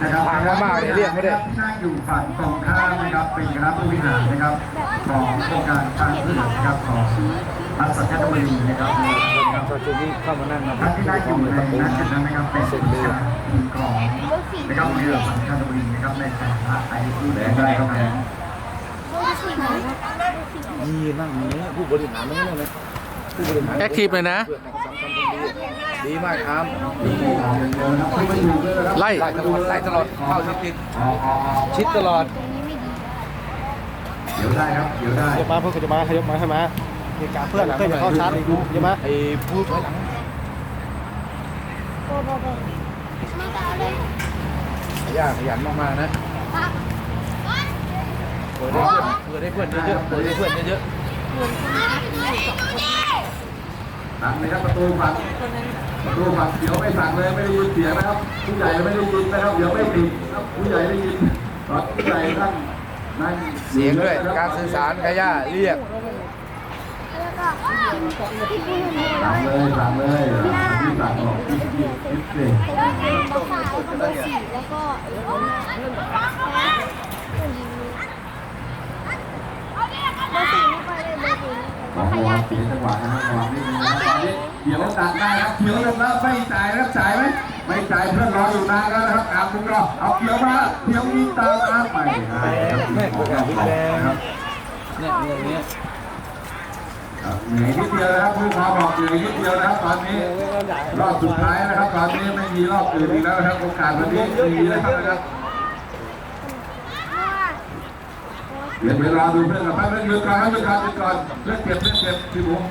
นะครับผ่านมากเรียกไม่ได้ที่นั่งอยู่ฝั่งตรงข้ามนะครับ เป็นคณะผู้บริหารนะครับของโครงการทางเลือกนะครับของรัฐสัญชาติบุรีนะครับตอนช่วงนี้เข้ามานั่งนะท่านที่ได้อยู่ในนั้นนะครับเป็นผู้ชายทีมของนะครับเรือสัญชาติบุรีนะครับในฐานะไอ้ผู้แดงได้ครับนี่นั่งนี้ผู้บริหารนั่งนี่เลยผู้บริหาร แอคทีฟเลยนะ ดีมากครับไล่ไล่ตลอดไล่ตลอดเข้าชิดติดอ๋ออ๋ออ๋อชิดตลอดเดี๋ยวได้ครับเดี๋ยวได้ขยับมาเพื่อนขยับมาขยับมาให้มาเหตุการณ์เพื่อนเพื่อนอย่าเข้าชาร์จอย่ามาไอ้ผู้ถอยหลังยากขยันมากๆนะเปิดได้เพื่อนเปิดได้เพื่อนเยอะๆเปิดได้เพื่อนเยอะ สั่งเลยครับประตูฝั่งประตูฝั่งเดี๋ยวไม่สั่งเลยไม่ได้ยินเสียงนะครับ ผู้ใหญ่ไม่ได้ยินนะครับเดี๋ยวไม่ติดครับผู้ใหญ่ได้ยินตอนผู้ใหญ่ท่านนั่งๆเสียงด้วยการสื่อสารกาย่าเรียกสั่งเลยสั่งเลยที่สั่งออกที่ที่ที่เด็กแล้วก็บอกว่าเสียจังหวะนะครับจังหวะนิดนึงนะตอนนี้ เดี๋ยวตัดได้ครับเขียวลงแล้วไม่จ่ายนะครับจ่ายไหมไม่จ่ายเพื่อนรออยู่นานแล้วนะครับตามมุกรอเอาเขียวมาเขียวยิงตามมาไปแม่ประกาศแดงครับเนี่ยเนี่ยเนี่ยครับเหนื่อยนิดเดียวนะครับผู้มาบอกเหนื่อยนิดเดียวนะครับตอนนี้รอบสุดท้ายนะครับตอนนี้ไม่มีรอบอื่นอีกแล้วนะครับโอกาสวันนี้มีแล้วนะครับเดี๋ยวเวลาดูเพื่อนกับแป๊บนึงหยุดก่อนครับหยุดก่อนหยุดก่อนเพื่อนเก็บเพื่อนเก็บพี่บุ๋ม